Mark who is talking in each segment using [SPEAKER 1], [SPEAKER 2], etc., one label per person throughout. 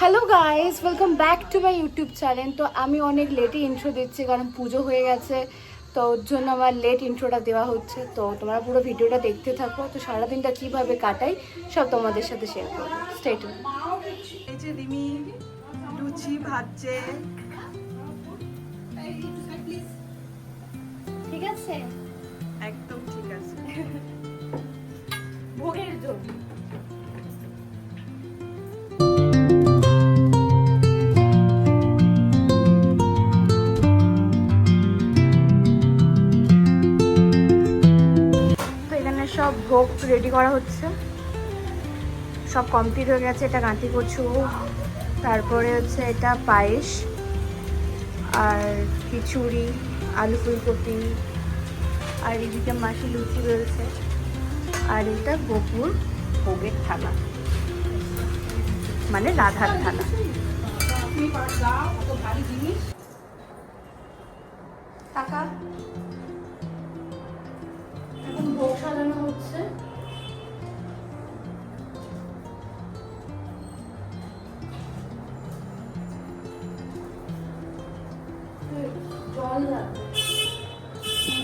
[SPEAKER 1] Hello guys welcome back to my YouTube channel তো আমি অনেক লেটে ইন্ট্রো দিচ্ছি কারণ পুজো হয়ে গেছে। তো ওর জন্য আমার লেট ইন্ট্রোটা দেওয়া হচ্ছে। তো তোমরা পুরো ভিডিওটা দেখতে থাকো। তো সারাদিনটা কীভাবে কাটাই সব তোমাদের সাথে শেয়ার করব। স্টেট
[SPEAKER 2] এই যে রিমি লুচি ভাজছে।
[SPEAKER 1] ঠিক আছে?
[SPEAKER 2] একদম ঠিক আছে।
[SPEAKER 1] ভোগ রেডি করা হচ্ছে। সব কমপ্লিট হয়ে গেছে, এটা গাঁটি কচু। তারপরে হচ্ছে এটা পায়েস, আর খিচুড়ি, আলু ফুলকপি, আর এদিকে মাসি লুচি রয়েছে। আর এটা গোপুর ভোগের থালা। মানে রাধার থালা। টাকা।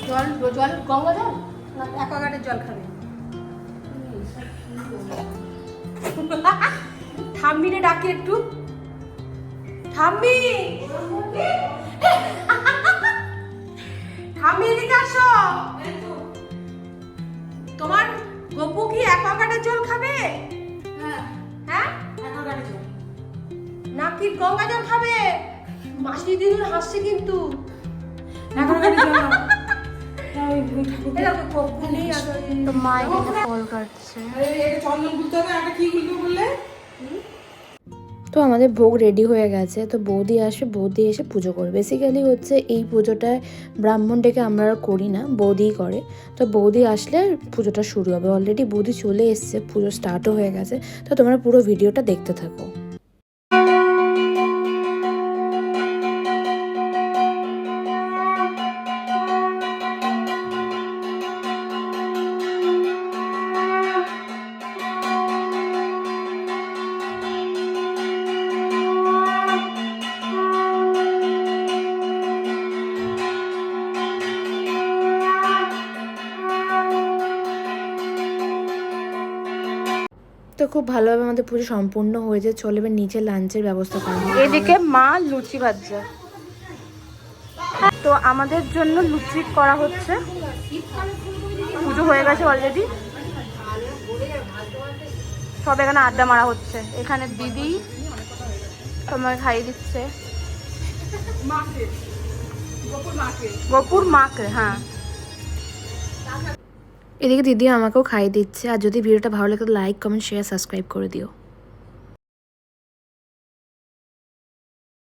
[SPEAKER 1] জল জল গঙ্গা জল? না
[SPEAKER 2] অ্যাকোয়াগার্ডের জল খাবে। ঠাম্মিরে ডাকি একটু। ঠাম্মি ঠাম্মি এদিকে আসো। তোমার গপু কি অ্যাকোয়াগার্ডের জল খাবে? হ্যাঁ। নাকি গঙ্গা জল খাবে? মাসি দিদুর হাসছে কিন্তু।
[SPEAKER 1] তো মা এখানে ফল কাটছে তো আমাদের ভোগ রেডি হয়ে গেছে। তো বৌদি আসে বৌদি এসে পুজো করবে। বেসিক্যালি হচ্ছে এই পুজোটায় ব্রাহ্মণ ডেকে আমরা আর করি না বৌদিই করে। তো বৌদি আসলে পুজোটা শুরু হবে। অলরেডি বৌদি চলে এসছে পুজো স্টার্টও হয়ে গেছে। তো তোমরা পুরো ভিডিওটা দেখতে থাকো। তো খুব ভালোভাবে আমাদের পুজো সম্পূর্ণ হয়েছে চলে এবার নিচে লাঞ্চের ব্যবস্থা করা এদিকে মা লুচি ভাজছে। তো আমাদের জন্য লুচি করা হচ্ছে। পুজো হয়ে গেছে অলরেডি সব এখানে আড্ডা মারা হচ্ছে। এখানে দিদি তোমার খাইয়ে দিচ্ছে। গপুর মাকে হ্যাঁ। এদিকে দিদি আমাকেও খাইয়ে দিচ্ছে। আর যদি ভিডিওটা ভালো লাগে লাইক কমেন্ট শেয়ার সাবস্ক্রাইব করে দিও।